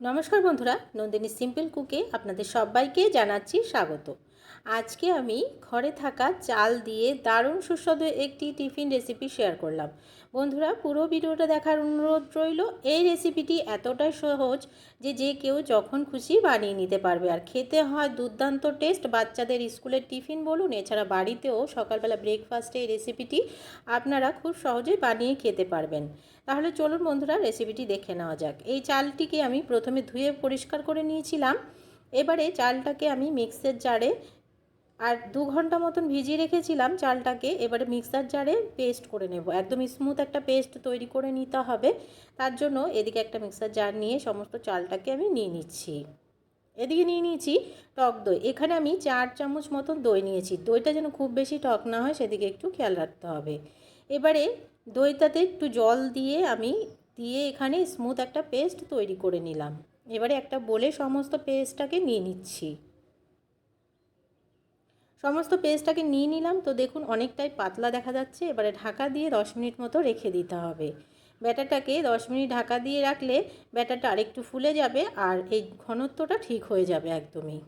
নমস্কার বন্ধুরা নন্দিনী সিম্পল কুকে আপনাদের সবাইকে জানাচ্ছি স্বাগত। আজকে আমি ঘরে থাকা চাল দিয়ে দারুণ সুস্বাদু একটি টিফিন রেসিপি শেয়ার করলাম। বন্ধুরা, পুরো ভিডিওটা দেখার অনুরোধ রইল, এই রেসিপিটি এতটাই সহজ যে যে কেউ যখন খুশি বানিয়ে নিতে পারবে। আর খেতে হয় দুর্দান্ত টেস্ট বাচ্চাদের স্কুলের টিফিন বলুন, এছাড়া বাড়িতেও সকালবেলা ব্রেকফাস্টে এই রেসিপিটি আপনারা খুব সহজেই বানিয়ে খেতে পারবেন। তাহলে চলুন বন্ধুরা রেসিপিটি দেখে নেওয়া যাক। এই চালটিকে আমি প্রথমে ধুয়ে পরিষ্কার করে নিয়েছিলাম। এবারে চালটাকে আমি মিক্সের জারে আর দু ঘণ্টা মতন ভিজিয়ে রেখেছিলাম চালটাকে, এবারে মিক্সার জারে পেস্ট করে নেব। একদম স্মুথ একটা পেস্ট তৈরি করে নিতে হবে। তার জন্য এদিকে একটা মিক্সার জার নিয়ে সমস্ত চালটাকে আমি নিয়ে নিচ্ছি। এদিকে নিয়ে নিয়েছি টক দই। এখানে আমি চার চামচ মতন দই নিয়েছি। দইটা যেন খুব বেশি টক না হয়, সেদিকে একটু খেয়াল রাখতে হবে। এবারে দইটাতে একটু জল দিয়ে আমি, দিয়ে এখানে স্মুথ একটা পেস্ট তৈরি করে নিলাম। এবারে একটা বলে সমস্ত পেস্টটাকে নিয়ে নিচ্ছি। সমস্ত পেস্টটাকে নিয়ে নিলাম। তো দেখুন অনেকটাই পাতলা দেখা যাচ্ছে। এবারে ঢাকা দিয়ে দশ মিনিট মতো রেখে দিতে হবে। ব্যাটারটাকে দশ মিনিট ঢাকা দিয়ে রাখলে ব্যাটারটা আরেকটু ফুলে যাবে আর এই ঘনত্বটা ঠিক হয়ে যাবে একদমই।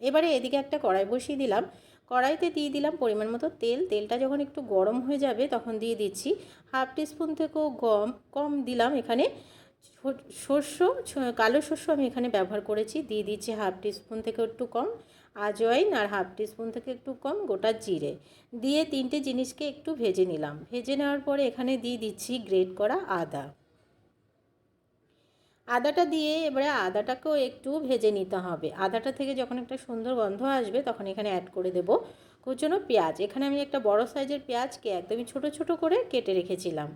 এবারে এদিকে একটা কড়াই বসিয়ে দিলাম। কড়াইতে দিয়ে দিলাম পরিমাণ মতো তেল। তেলটা যখন একটু গরম হয়ে যাবে তখন দিয়ে দিচ্ছি হাফ টিস্পুন থেকেও গম। কম দিলাম এখানে। শস্য কালো শস্য আমি এখানে ব্যবহার করেছি। দিয়ে দিচ্ছি হাফ টিস্পুন থেকে একটু কম। আজওয়াইন আর হাফ টিস্পুন থেকে একটু কম গোটা জিরে। দিয়ে তিনটে জিনিসকে একটু ভেজে নিলাম। ভেজে নেওয়ার পরে এখানে দিয়ে দিচ্ছি গ্রেট করা আদা। আদাটা দিয়ে এবারে আদাটাকেও একটু ভেজে নিতে হবে। আদাটা থেকে যখন একটা সুন্দর গন্ধ আসবে তখন এখানে অ্যাড করে দেবো কুচনো পেঁয়াজ। এখানে আমি একটা বড় সাইজের পেঁয়াজকে একদমই ছোট ছোট করে কেটে রেখেছিলাম।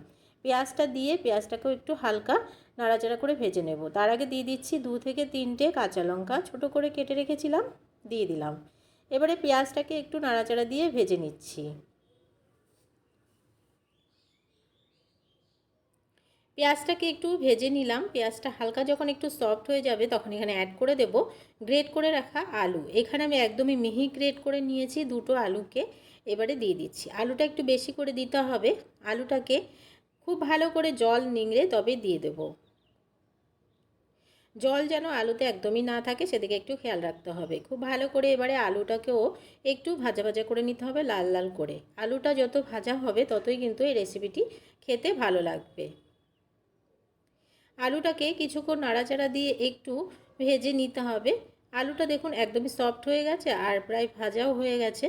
পেঁয়াজটা দিয়ে পেঁয়াজটাকেও একটু হালকা নাড়াচাড়া করে ভেজে নেব। তার আগে দিয়ে দিচ্ছি দু থেকে তিনটে কাঁচা লঙ্কা ছোটো করে কেটে রেখেছিলাম। দিয়ে দিলাম। এবারে পেঁয়াজটাকে একটু নাড়াচাড়া দিয়ে ভেজে নিচ্ছি। পেঁয়াজটাকে একটু ভেজে নিলাম। পেঁয়াজটা হালকা যখন একটু সফট হয়ে যাবে, তখন এখানে অ্যাড করে দেব গ্রেট করে রাখা আলু। এখানে আমি একদমই মিহি গ্রেট করে নিয়েছি দুটো আলুকে। এবারে দিয়ে দিচ্ছি। আলুটা একটু বেশি করে দিতে হবে। আলুটাকে খুব ভালো করে জল নিংড়ে তবে দিয়ে দেব। জল যেন আলুতে একদমই না থাকে, সেদিকে একটু খেয়াল রাখতে হবে। খুব ভালো করে এবারে আলুটাকেও একটু ভাজা ভাজা করে নিতে হবে, লাল লাল করে। আলুটা যত ভাজা হবে, ততই কিন্তু এই রেসিপিটি খেতে ভালো লাগবে। আলুটাকে কিছুক্ষণ নাড়াচাড়া দিয়ে একটু ভেজে নিতে হবে। আলুটা দেখুন একদমই সফট হয়ে গেছে আর প্রায় ভাজাও হয়ে গেছে।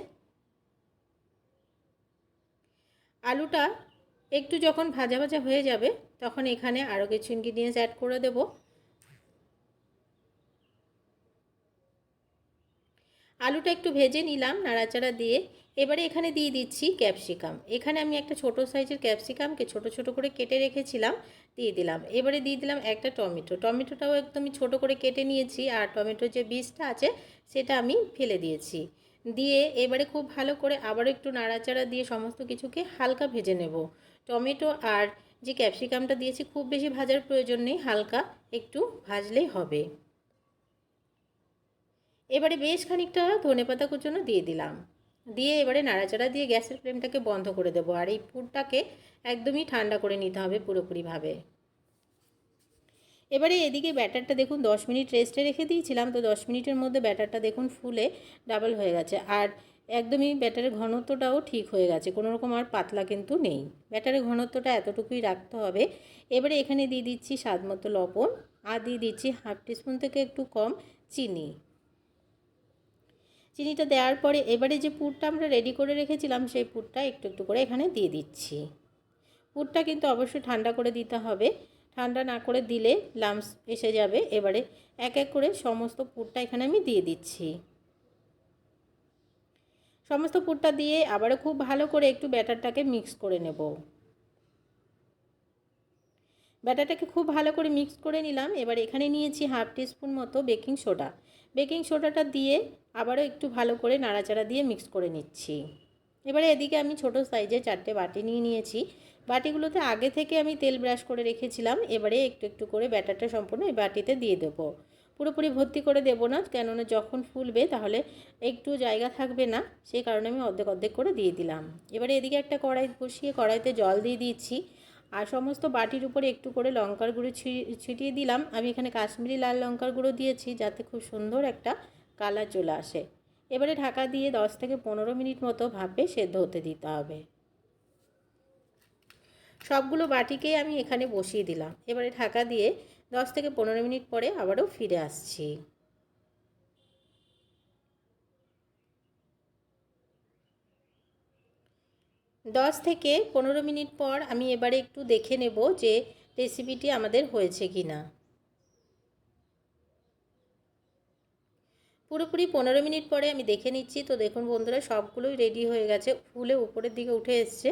আলুটা একটু যখন ভাজা ভাজা হয়ে যাবে, তখন এখানে আরও কিছু ইনগ্রিডিয়েন্টস অ্যাড করে দেব। আলুটা একটু ভেজে নিলাম নাড়াচাড়া দিয়ে। এবারে এখানে দিয়ে দিচ্ছি ক্যাপসিকাম। এখানে আমি একটা ছোট সাইজের ক্যাপসিকামকে ছোট ছোট করে কেটে রেখেছিলাম, দিয়ে দিলাম। এবারে দিয়ে দিলাম একটা টমেটো। টমেটোটাও একদমই ছোট করে কেটে নিয়েছি আর টমেটোর যে বীজটা আছে সেটা আমি ফেলে দিয়েছি। দিয়ে এবারে খুব ভালো করে আবারও একটু নাড়াচাড়া দিয়ে সমস্ত কিছুকে হালকা ভেজে নেব। টমেটো আর যে ক্যাপসিকামটা দিয়েছি খুব বেশি ভাজার প্রয়োজন নেই, হালকা একটু ভাজলেই হবে। এবারে বেশ খানিকটা ধনে পাতা কুচনো দিয়ে দিলাম। দিয়ে এবারে নাড়াচাড়া দিয়ে গ্যাসের ফ্লেমটাকে বন্ধ করে দেবো আর এই পুরটাকে একদমই ঠান্ডা করে নিতে হবে পুরোপুরিভাবে। এবারে এদিকে ব্যাটারটা দেখুন দশ মিনিট রেস্টে রেখে দিয়েছিলাম, তো দশ মিনিটের মধ্যে ব্যাটারটা দেখুন ফুলে ডাবল হয়ে গেছে আর একদমই ব্যাটারের ঘনত্বটাও ঠিক হয়ে গেছে, কোনো রকম আর পাতলা কিন্তু নেই। ব্যাটারের ঘনত্বটা এতটুকুই রাখতে হবে। এবারে এখানে দিয়ে দিচ্ছি স্বাদ মতো লবণ আর দিয়ে দিচ্ছি হাফ টিস্পুন থেকে একটু কম চিনি। চিনিটা দেওয়ার পরে এবারে যে পুরটা আমরা রেডি করে রেখেছিলাম, সেই পুরটা একটু একটু করে এখানে দিয়ে দিচ্ছি। পুরটা কিন্তু অবশ্যই ঠান্ডা করে দিতে হবে। ঠান্ডা না করে দিলে লামস এসে যাবে। এবারে এক এক করে সমস্ত পুরটা এখানে আমি দিয়ে দিচ্ছি। সমস্ত পুরটা দিয়ে আবারও খুব ভালো করে একটু ব্যাটারটাকে মিক্স করে নেব। ব্যাটারটাকে খুব ভালো করে মিক্স করে নিলাম। এবার এখানে নিয়েছি হাফ টিস্পুন মতো বেকিং সোডা। বেকিং সোডাটা দিয়ে আবারও একটু ভালো করে নাড়াচাড়া দিয়ে মিক্স করে নিচ্ছি। এবারে এদিকে আমি ছোট সাইজে চারটে বাটি নিয়ে নিয়েছি। বাটিগুলোতে আগে থেকে আমি তেল ব্রাশ করে রেখেছিলাম। এবারে একটু একটু করে ব্যাটারটা সম্পূর্ণ এই বাটিতে দিয়ে দেবো। পুরোপুরি ভর্তি করে দেবো না, কেননা যখন ফুলবে তাহলে একটু জায়গা থাকবে না সেই কারণে আমি অর্ধেক অর্ধেক করে দিয়ে দিলাম। এবারে এদিকে একটা কড়াই বসিয়ে কড়াইতে জল দিয়ে দিচ্ছি। আর সমস্ত বাটির উপরে একটু করে লঙ্কার গুঁড়ো ছিটিয়ে দিলাম। আমি এখানে কাশ্মীরি লাল লঙ্কার গুঁড়ো দিয়েছি যাতে খুব সুন্দর একটা কালার চলে আসে। এবারে ঢাকা দিয়ে দশ থেকে পনেরো মিনিট মতো ভাপে সেদ্ধ হতে দিতে হবে। সবগুলো বাটিকেই আমি এখানে বসিয়ে দিলাম। এবারে ঢাকা দিয়ে দশ থেকে পনেরো মিনিট পরে আবারও ফিরে আসছি। দশ থেকে পনেরো মিনিট পর আমি এবারে একটু দেখে নেব যে রেসিপিটি আমাদের হয়েছে কি না পুরোপুরি পনেরো মিনিট পরে আমি দেখে নিচ্ছি। তো দেখুন বন্ধুরা, সবগুলোই রেডি হয়ে গেছে। ফুলে উপরের দিকে উঠে এসছে।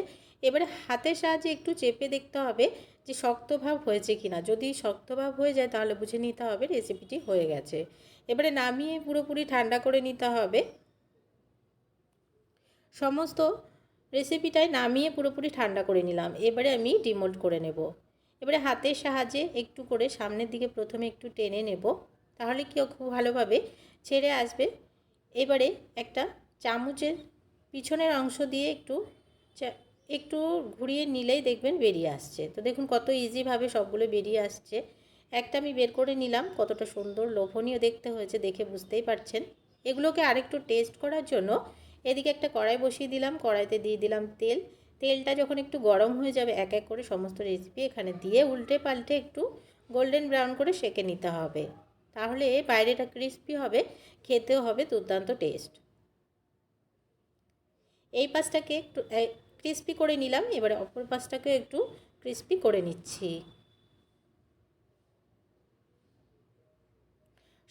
এবারে হাতের সাহায্যে একটু চেপে দেখতে হবে যে শক্ত ভাব হয়েছে কি না যদি শক্ত ভাব হয়ে যায়, তাহলে বুঝে নিতে হবে রেসিপিটি হয়ে গেছে। এবারে নামিয়ে পুরোপুরি ঠান্ডা করে নিতে হবে। সমস্ত রেসিপিটাই নামিয়ে পুরোপুরি ঠান্ডা করে নিলাম। এবারে আমি ডিমোল্ড করে নেব। এবারে হাতের সাহায্যে একটু করে সামনের দিকে প্রথমে একটু টেনে নেব। তাহলে কি খুব ভালোভাবে ছেড়ে আসবে। এবারে একটা চামচের পিছনের অংশ দিয়ে একটু একটু ঘুরিয়ে নিলেই দেখবেন বেরিয়ে আসছে। তো দেখুন কত ইজিভাবে সবগুলো বেরিয়ে আসছে। একটা আমি বের করে নিলাম। কতটা সুন্দর লোভনীয় দেখতে হয়েছে, দেখে বুঝতেই পারছেন। এগুলোকে আরেকটু টেস্ট করার জন্য এদিকে একটা কড়াই বসিয়ে দিলাম, কড়াইতে দিয়ে দিলাম তেল। তেলটা যখন একটু গরম হয়ে যাবে, এক এক করে সমস্ত রেসিপি এখানে দিয়ে উল্টে পাল্টে একটু গোল্ডেন ব্রাউন করে সেকে নিতে হবে। তাহলে বাইরেটা ক্রিস্পি হবে, খেতেও হবে দুর্দান্ত টেস্ট এই পাশটাকে একটু ক্রিস্পি করে নিলাম, এবারে অপর পাশটাকে একটু ক্রিস্পি করে নিচ্ছি।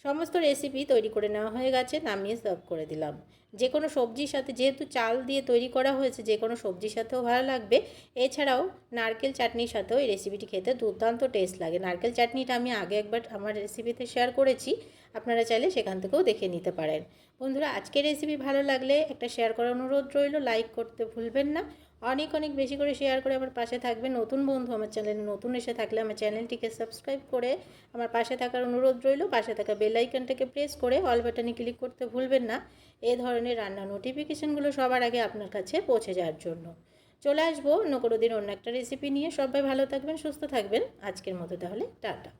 সমস্ত রেসিপি তৈরি করে নেওয়া হয়ে গেছে, নামিয়ে সার্ভ করে দিলাম। যে কোনো সবজির সাথে, যেহেতু চাল দিয়ে তৈরি করা হয়েছে, যে কোনো সবজির সাথেও ভালো লাগবে। এছাড়াও নারকেল চাটনির সাথেও এই রেসিপিটি খেতে দুর্দান্ত টেস্ট লাগে। নারকেল চাটনিটা আমি আগে একবার আমার রেসিপিতে শেয়ার করেছি, আপনারা চাইলে সেখান থেকেও দেখে নিতে পারেন। বন্ধুরা, আজকের রেসিপি ভালো লাগলে একটা শেয়ার করার অনুরোধ রইল লাইক করতে ভুলবেন না। অনেক অনেক বেশি করে শেয়ার করে আমার পাশে থাকবে নতুন বন্ধু আমার চ্যানেলে নতুন এসে থাকলে আমার চ্যানেলটিকে সাবস্ক্রাইব করে আমার পাশে থাকার অনুরোধ রইল। পাশে থাকা বেল আইকনটাকে প্রেস করে অল বাটনে ক্লিক করতে ভুলবেন না। এই ধরনের রান্না নোটিফিকেশানগুলো সবার আগে আপনার কাছে পৌঁছে যাওয়ার জন্য। চলে আসব, অন্য কোনো দিন অন্য একটা রেসিপি নিয়ে। সবাই ভালো থাকবেন, সুস্থ থাকবেন। আজকের মতো তাহলে, টাটা।